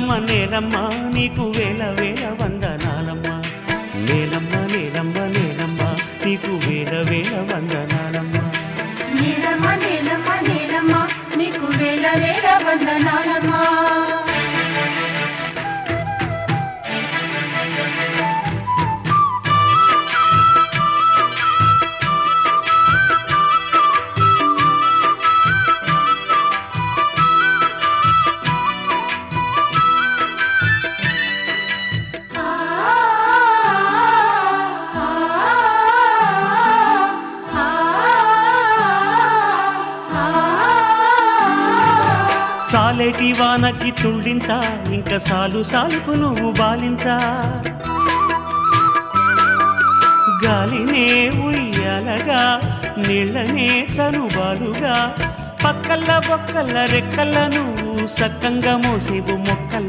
నేలమ్మ నేలమ్మ నీకు వేల వేల వందనాలమ్మ. నేలమ్మ నేలమ్మ నేలమ్మ నీకు వేల వేల వందనాలమ్మ. నీలమ్మ నీలమ్మ నీలమ్మ నీకు వేల వేల వందనాలమ్మా. సాలేటి వానకి తుళ్ళింత ఇంక సాలు సాలుకు నువ్వు బాలింత. గాలినే ఉయ్యాలగా నీళ్ళనే చనుబాలుగా పక్కల్ల బొక్కల్ల రెక్కల్ల నువ్వు సక్కంగా మోసేవు మొక్కల్ల